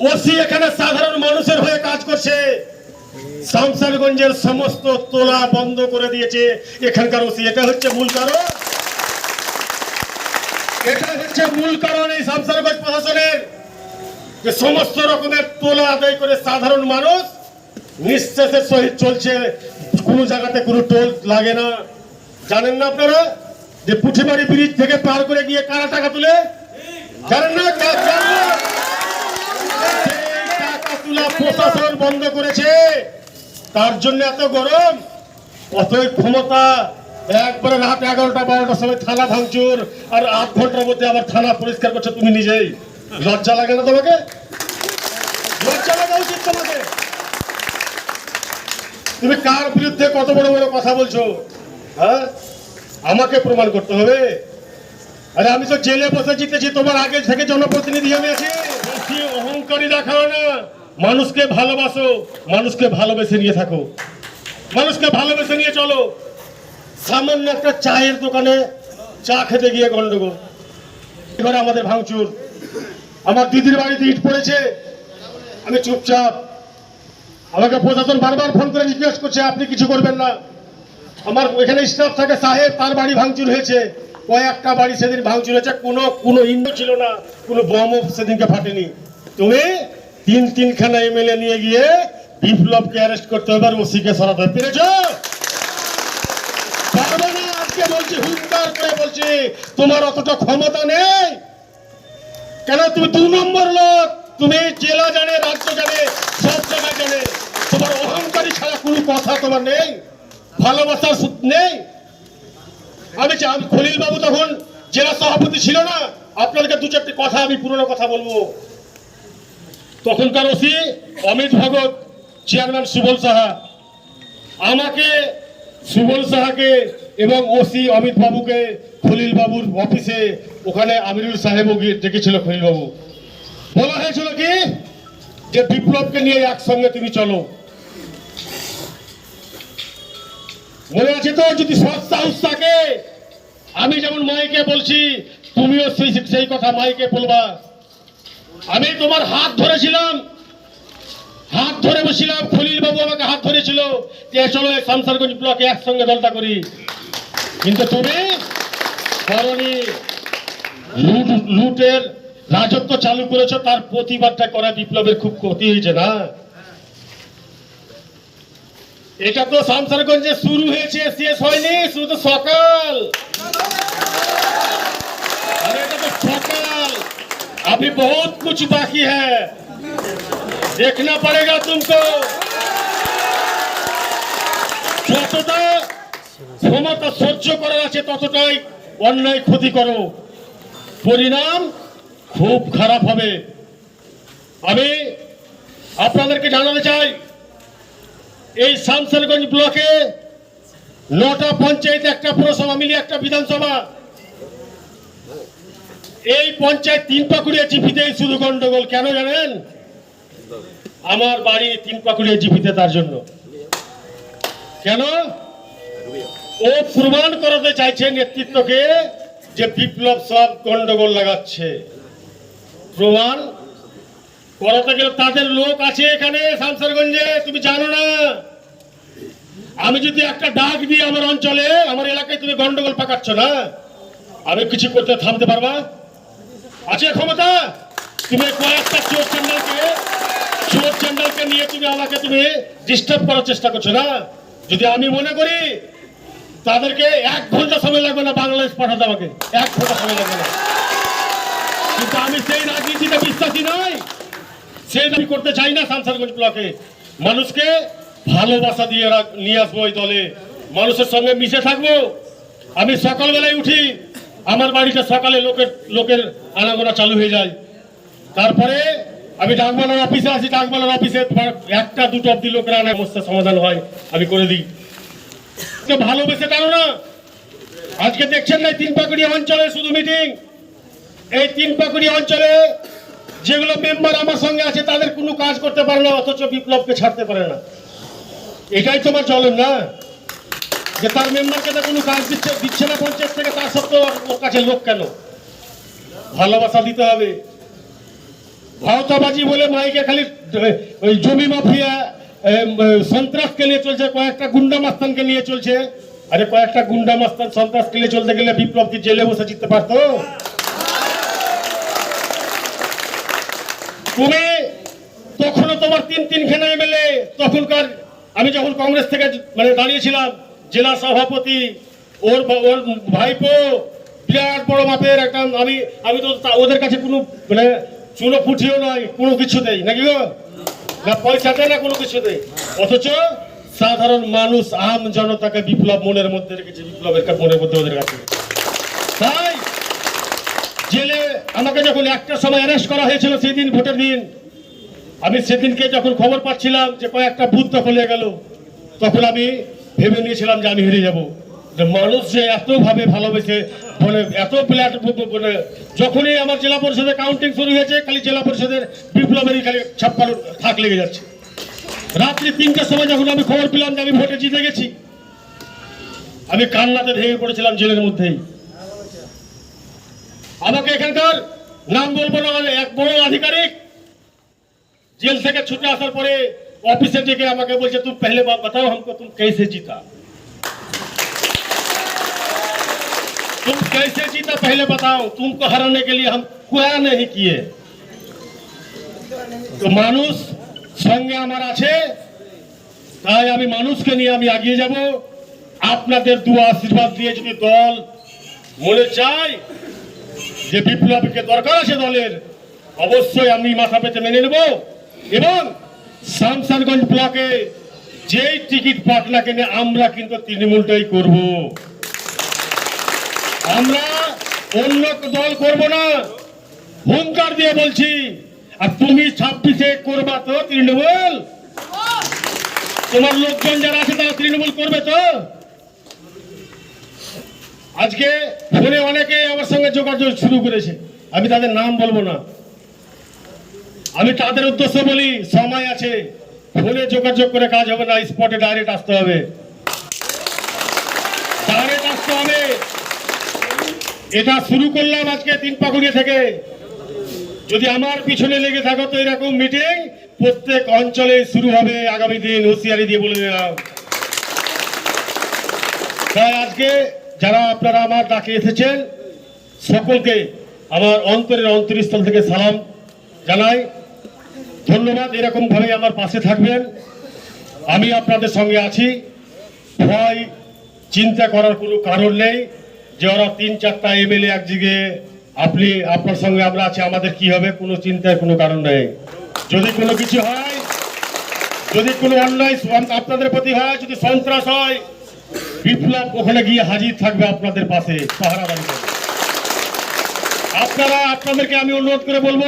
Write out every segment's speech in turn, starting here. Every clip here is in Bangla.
ওসি এখানে সাধারণ মানুষের হয়ে কাজ করছে। শামসারগঞ্জের সমস্ত তোলা বন্ধ করে দিয়েছে। এখানকার ওসি, এটা হচ্ছে মূল কারণ। এটা হচ্ছে মূল কারণ এই শামসারগঞ্জ প্রশাসনের। যে সমস্ত রকমের তোলা আদায় করে সাধারণ মানুষ নিঃশ্বাসের সহিত চলছে। কোনো জায়গাতে কোনো টোল লাগে না। জানেন না আপনারা? যে পুঠিবাড়ি ব্রিজ থেকে পার করে গিয়ে কারা টাকা তুলে? জানেন না কা- জানেন না? সেই টাকা তোলা প্রশাসন বন্ধ করেছে। তার জন্য এত গরম। অতই ক্ষমতা একবারে রাত এগারোটা, বারোটার সময় থানা ভাঙচুর আর আধ ঘণ্টার মধ্যে আবার থানা পরিষ্কার করছ তুমি নিজেই। লজ্জা লাগে না তোমাকে? লজ্জা তোমাকে। তুমি কার বিরুদ্ধে কত বড় বড় কথা বলছো? হ্যাঁ? আমাকে প্রমাণ করতে হবে। আরে আমি তো জেলে বসে জিতেছি, তোমার আগে থেকে জনপ্রতিনিধি আমি আছি। অহংকারী দেখাও না। মানুষকে ভালোবাসো, মানুষকে ভালোবেসে নিয়ে থাকো। মানুষকে ভালোবেসে নিয়ে চলো। সামান্য একটা চায়ের দোকানে চা খেতে গিয়ে গন্ডগোল। এবারে আমাদের ভাঙচুর। আমার দিদির বাড়িতে ইট পড়েছে। আমি চুপচাপ। আমাকে প্রশাসন বারবার ফোন করে জিজ্ঞেস করছে, আপনি কিছু করবেন না। আমার এখানে স্টাফ থাকে, সাহেব, তার বাড়ি ভাঙচুর হয়েছে। কয়েকটা বাড়ি সেদিন ভাঙচুর হয়েছে। কোনো কোনো ইন্ডো ছিল না। কোনো বমও সেদিনকে ফাটেনি। তুমি তিন তিনখানা এমএলএ নিয়ে গিয়ে বিপ্লবকে অ্যারেস্ট করতে হবে আর ওসিকে সরাতে হবে। পেরেছ? পারবে না আজকে বলছি, হুঙ্কার করে বলছি, তোমার অতটা ক্ষমতা নেই। কেন? তুমি দু নম্বর লোক। তুমি জেলা জানে, রাজ্য জানে, সব জায়গায় জানে। তোমার অহংকারী ছাড়া কোনো কথা তোমার নেই। ভালোবাসার নেই। আমি খলিল বাবু তখন জেলা সভাপতি ছিল না। আপনাদেরকে দু চারটি কথা আমি পুরনো কথা বলব। তখনকার ওসি অমিত ভগত, চেয়ারম্যান সুবল সাহা। আমাকে সুবল সাহাকে এবং ওসি অমিত বাবুকে খলিল বাবুর অফিসে ওখানে আমিরুল সাহেবও গিয়ে ডেকেছিল খলিল বাবু। বলা হয়েছিল কি? যে বিপ্লবকে নিয়ে একসঙ্গে তুমি চলো। মনে আছে তো? যদি সৎ থাকে আমি যেমন মাইকে বলছি, তুমিও সেই সেই কথা মাইকে বলবা। আমি তোমার হাত ধরেছিলাম। হাত ধরে বসছিলাম খলিল বাবু আমাকে হাত ধরেছিল যে চলো শামসারগঞ্জ ব্লকে একসঙ্গে দলটা করি। কিন্তু তুমি লুটের রাজত্ব চালু করেছ, তার প্রতিবাদটা করা বিপ্লবের খুব ক্ষতি হয়েছে না? এটা তো শামসারগঞ্জে শুরু হয়েছে, শেষ হয়নি, শুধু সকাল। अभी बहुत कुछ बाकी है देखना पड़ेगा तुमको যতটা ক্ষমতা সহ্য করার আছে ততটাই অন্যায় ক্ষতি করো পরিণাম খুব খারাপ হবে আমি আপনাদেরকে জানাতে চাই এই শামসারগঞ্জ ব্লকে নটা পঞ্চায়েত একটা পুরসভা মিলিয়ে একটা বিধানসভা এই পঞ্চায়েত তিন পাকুড়িয়া জিপিতেই শুধু গন্ডগোল, কেন জানেন? আমার বাড়ি তিন পাকুড়িয়া জিপিতে তার জন্য। কেন? ও প্রমাণ করাতে চাইছে নেতৃত্বকে যে বিপ্লব সব গন্ডগোল লাগাচ্ছে। প্রমাণ করাতে গেলে তাদের লোক আছে এখানে শামসারগঞ্জে, তুমি জানো না। আমি যদি একটা ডাক দিই আমার অঞ্চলে, আমার এলাকায় তুমি গন্ডগোল পাকাচ্ছ না? আমি কিছু করতে থামতে পারবা? আছে ক্ষমতা! তুমি কয়েকটা চোর চ্যান্ডালকে চোর চ্যান্ডালকে নিয়ে তুমি আমাকে তুমি ডিস্টার্ব করার চেষ্টা করছ না? যদি আমি মনে করি, তাদেরকে এক ঘণ্টা সময় লাগবে না বাংলাদেশ পাঠাতে আমাকে। এক ঘণ্টা সময় লাগবে না। কিন্তু আমি সেই রাজনীতিতে বিশ্বাসী নই। সেই আমি করতে চাই না শামসারগঞ্জ ব্লকে। মানুষকে ভালোবাসা দিয়ে নিয়ে আসব ওই দলে। মানুষের সঙ্গে মিশে থাকব। আমি সকালবেলায় উঠি আমার বাড়িতে সকালে লোকের লোকের আনাগোনা চালু হয়ে যায়। তারপরে আমি ডাকবালার অফিসে আসি ডাকবালার অফিসে একটা, দুটো অব্দি লোকের আনা সমস্যার সমাধান হয়, আমি করে দিই। ভালোবেসে কারও না, আজকে দেখছেন না তিন পাকুড়ি অঞ্চলে শুধু মিটিং? এই তিন পাকুড়ি অঞ্চলে যেগুলো মেম্বার আমার সঙ্গে আছে, তাদের কোনো কাজ করতে পারে না, অথচ বিপ্লবকে ছাড়তে পারে না। এটাই তোমার চলেন না? যে তার মেম্বারকে তো কোনো কাজ দিচ্ছে দিচ্ছে না পঞ্চায়েত থেকে তার সত্ত্বেও ওর- কাছে লোক কেন? ভালোবাসা দিতে হবে। ভাওতাবাজি বলে মাইকে খালি ওই জমি মাফিয়া সন্ত্রাসকে নিয়ে চলছে, কয়েকটা গুন্ডা মাস্তানকে নিয়ে চলছে। আরে কয়েকটা গুন্ডা মাস্তান সন্ত্রাসকে নিয়ে চলতে গেলে বিপ্লব কি জেলে বসে জিততে পারতো? তুমি তখনও তোমার তিন তিন তিনখানা এমএলএ, তখনকার আমি যখন কংগ্রেস থেকে মানে দাঁড়িয়েছিলাম জেলা সভাপতি ওর ওর ভাইপো, বিরাট বড় মাপের একটা, আমি আমি তো ওদের কাছে কোনো মানে চুনো ফুটিও নয়, কোনো কিছু দেই নাকি গো? না পয়সা দেয় না কোনো কিছু দেয় অথচ সাধারণ মানুষ, আম জনতাকে বিপ্লব মনের মধ্যে রেখেছে, বিপ্লবের মনের মধ্যে ওদের কাছে। তাই জেলে আমাকে যখন একটা সময় অ্যারেস্ট করা হয়েছিল সেই দিন ভোটের দিন, আমি সেদিনকে যখন খবর পাচ্ছিলাম যে কয়েকটা বুথ দখল গেল, তখন আমি ভেবে নিয়েছিলাম যে আমি হেরে যাব। যে মানুষ যে এত ভাবে ভালোবেসে মানে এত প্ল্যাট মানে যখনই আমার জেলা পরিষদের কাউন্টিং শুরু হয়েছে, খালি জেলা পরিষদের বিপ্লবেরই খালি ছাপ্পানো থাক লেগে যাচ্ছে। রাত্রি তিনটার সময় যখন আমি খবর পেলাম যে আমি ভোটে জিতে গেছি, আমি কান্নাতে ভেঙে পড়েছিলাম জেলের মধ্যেই। আমাকে এখানকার নাম বলব না মানে এক বড় আধিকারিক জেল থেকে ছুটে আসার পরে অফিসে ডেকে আমাকে বলছে तुम पहले बात बताओ हमको तुम कैसे जीता तुम कैसे जीता पहले बताओ तुमको हराने के लिए हम क्या नहीं किए তো মানুষ সঙ্গে আমার আছে তাই আমি মানুষকে নিয়ে আমি এগিয়ে যাব আপনাদের দু আশীর্বাদ দিয়ে যদি দল মনে চায় যে বিপ্লবীকে দরকার আছে দলের অবশ্যই আমি মাথা পেতে মেনে নেব এবং শামসারগঞ্জ ব্লকে যেই টিকিট পাক না কেনে, আমরা কিন্তু তৃণমূলটাই করব। আমরা অন্য দল করব না। হুঙ্কার দিয়ে বলছি, আর তুমি ছাব্বিশে করবা তো তৃণমূল? তোমার লোকজন যারা আছে তারা তৃণমূল করবে তো? আজকে ফোনে অনেকে আমার সঙ্গে যোগাযোগ শুরু করেছে। আমি তাদের নাম বলব না। আমি তাদের উদ্দেশ্য বলি, সময় আছে, ফোনে যোগাযোগ করে কাজ হবে না স্পটে ডাইরেক্ট আসতে হবে। ডাইরেক্ট আসতে হবে। এটা শুরু করলাম আজকে তিন পাকুড়িয়া থেকে। যদি আমার পিছনে লেগে থাকো তো এরকম মিটিং প্রত্যেক অঞ্চলে শুরু হবে আগামী দিন, হুঁশিয়ারি দিয়ে বলে দিলাম। তাই আজকে যারা আপনারা আমার ডাকে এসেছেন, সকলকে আমার অন্তরের অন্তরস্থল থেকে সালাম জানাই। ধন্যবাদ, এরকম ভাবে আমার পাশে থাকবেন। আমি আপনাদের সঙ্গে আছি। ভয়, চিন্তা করার কোনো কারণ নেই যে ওরা তিন চারটা এমএলএ একদিকে, আপনি, আপনার সঙ্গে আমরা আছি, আমাদের কি হবে, কোনো চিন্তার কোনো কারণ নেই। যদি কোনো কিছু হয়, যদি কোনো অন্যায় আপনাদের প্রতি হয়, যদি সন্ত্রাস হয়, বিপ্লব ওখানে গিয়ে হাজির থাকবে আপনাদের পাশে পাহারাদারি আপনারা, আপনাদেরকে আমি অনুরোধ করে বলব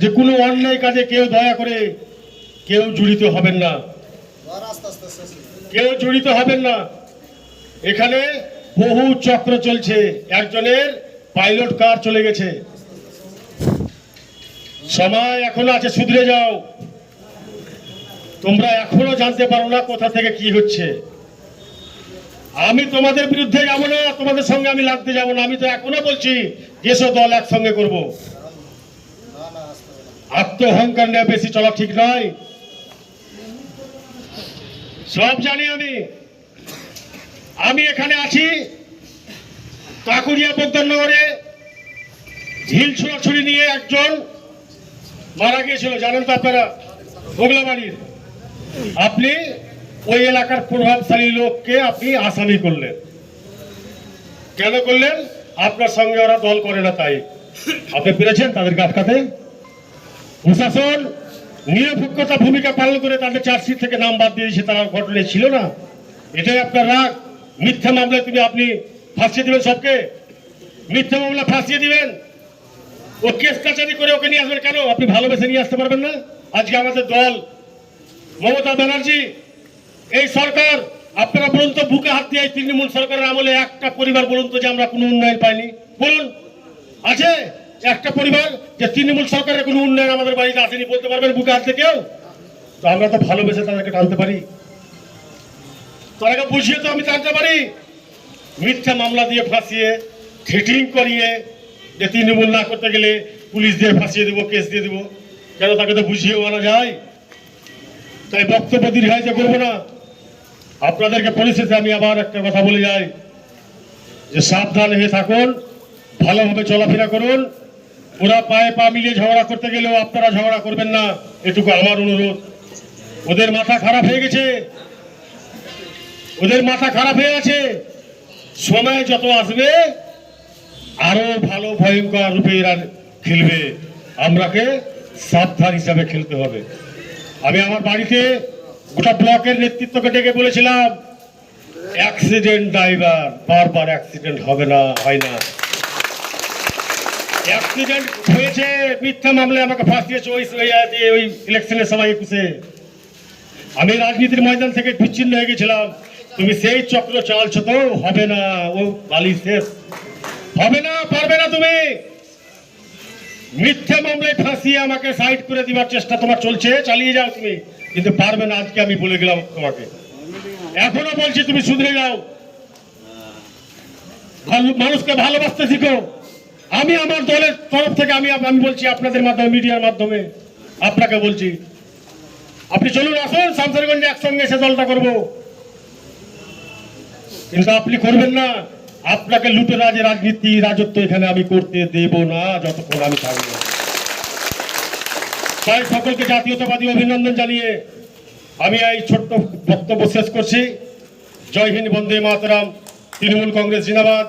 যে কোনো অন্যায় কাজে কেউ দয়া করে কেউ জড়িত হবেন না। কেউ জড়িত হবেন না। এখানে বহু চক্র চলছে। একজনের পাইলট কার চলে গেছে। সময় এখনও আছে শুধরে যাও। তোমরা এখনও জানতে পারো না কোথা থেকে কি হচ্ছে। আমি তোমাদের বিরুদ্ধে যাব না, তোমাদের সঙ্গে আমি লাগতে যাব না। আমি তো এখনও বলছি এসো দল একসঙ্গে করব। আত্ম অহংকার নিয়ে বেশি চলা ঠিক নয়। সব জানি আমি। আমি এখানে আছি কাকুরিয়া বগদানগরে ঝিল ছোড়াছুড়ি নিয়ে একজন মারা গিয়েছিল। জানেন তো আপনারা? বগলাবাড়ির আপনি ওই এলাকার প্রভাবশালী লোককে আপনি আসামি করলেন। কেন করলেন? আপনার সঙ্গে ওরা দল করে না তাই। আপনি পেরেছেন তাদেরকে আটকাতে প্রশাসন নিরপেক্ষতা ভূমিকা পালন করে তাদের চার্জশিট থেকে নাম বাদ দিয়েছে তারা ঘটনায় ছিল না। এটাই আপনার রাগ। মিথ্যা মামলায় তুমি আপনি ফাঁসিয়ে দিবেন সবকে? মিথ্যা মামলা ফাঁসিয়ে দিবেন? ও কেস কাচারি করে ওকে নিয়ে আসবেন কেন? আপনি ভালোবেসে নিয়ে আসতে পারবেন না? আজকে আমাদের দল, মমতা ব্যানার্জি, এই সরকার, আপনারা বলুন তো বুকে হাত দিয়ে তৃণমূল সরকারের আমলে একটা পরিবার বলুন তো যে আমরা কোনো উন্নয়ন পাইনি। বলুন, আছে? একটা পরিবার যে তৃণমূল সরকারের কোনো উন্নয়ন আমাদের বাড়িতে আসেনি বলতে পারবেন বুকে হাত কেউ তো আমরা তো ভালোবেসে তাদেরকে টানতে পারি। তাদেরকে বুঝিয়ে তো আমি টানতে পারি, মিথ্যা মামলা দিয়ে ফাঁসিয়ে থ্রেটিং করিয়ে, যে তৃণমূল না করতে গেলে পুলিশ দিয়ে ফাঁসিয়ে দেবো, কেস দিয়ে দেবো, কেন তাকে তো বুঝিয়ে আনা যায়? তাই বক্তব্য দীর্ঘায়িত করব না। আপনাদেরকে পরিস্থিতি আমি আবার একটা কথা বলে যাই, যে সাবধান হয়ে থাকুন, ভালোভাবে চলাফেরা করুন ওরা পায়ে পা মিলিয়ে ঝগড়া করতে গেলেও আপনারা ঝগড়া করবেন না, এটুকু আমার অনুরোধ। ওদের মাথা খারাপ হয়ে গেছে। ওদের মাথা খারাপ হয়ে আছে। সময় যত আসবে, আরও ভালো ভয়ঙ্কর রূপে এরা খেলবে। আমরাকে সাবধান হিসাবে খেলতে হবে। আমি আমার বাড়িতে গোটা ব্লকের নেতৃত্বকে ডেকে বলেছিলাম অ্যাক্সিডেন্ট ড্রাইভার বারবার অ্যাক্সিডেন্ট হবে না, হয় না। অ্যাক্সিডেন্ট হয়েছে, মিথ্যা মামলায় আমাকে ফাঁসিয়েছে ওই ওই ইলেকশনের সময় একুশে। আমি রাজনীতির ময়দান থেকে বিচ্ছিন্ন হয়ে গেছিলাম। তুমি সেই চক্র চালছো তো, হবে না, ও বালি শেষ। হবে না, পারবে না তুমি। মিথ্যা মামলায় ফাঁসিয়ে আমাকে সাইড করে দিবার চেষ্টা তোমার চলছে, চালিয়ে যাও তুমি। কিন্তু পারবে না, আজকে আমি বলে গেলাম তোমাকে। এখনও বলছি তুমি শুধরে যাও মানুষকে ভালোবাসতে শিখো। আমি আমার দলের তরফ থেকে আমি আমি বলছি আপনাদের মাধ্যমে, মিডিয়ার মাধ্যমে, আপনাকে বলছি। আপনি চলুন আসুন, শামসারগঞ্জে একসঙ্গে এসে দলটা করব। কিন্তু আপনি করবেন না। আপনাকে লুটে রাজে রাজনীতি, রাজত্ব এখানে আমি করতে দেব না, যতক্ষণ আমি থাকব। তাই সকলকে জাতীয়তাবাদী অভিনন্দন জানিয়ে আমি এই ছোট্ট বক্তব্য শেষ করছি। জয় হিন্দ, বন্দে মাতরাম। তৃণমূল কংগ্রেস জিন্দাবাদ।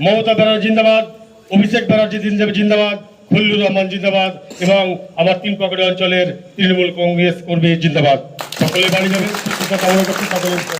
মমতা ব্যানার্জি জিন্দাবাদ। অভিষেক ব্যানার্জি জিন্দাবাদ, খল্লুর রহমান জিন্দাবাদ এবং আমার তিন পকেট অঞ্চলের তৃণমূল কংগ্রেস কর্মী জিন্দাবাদ। সকলে বাড়ি যাবেন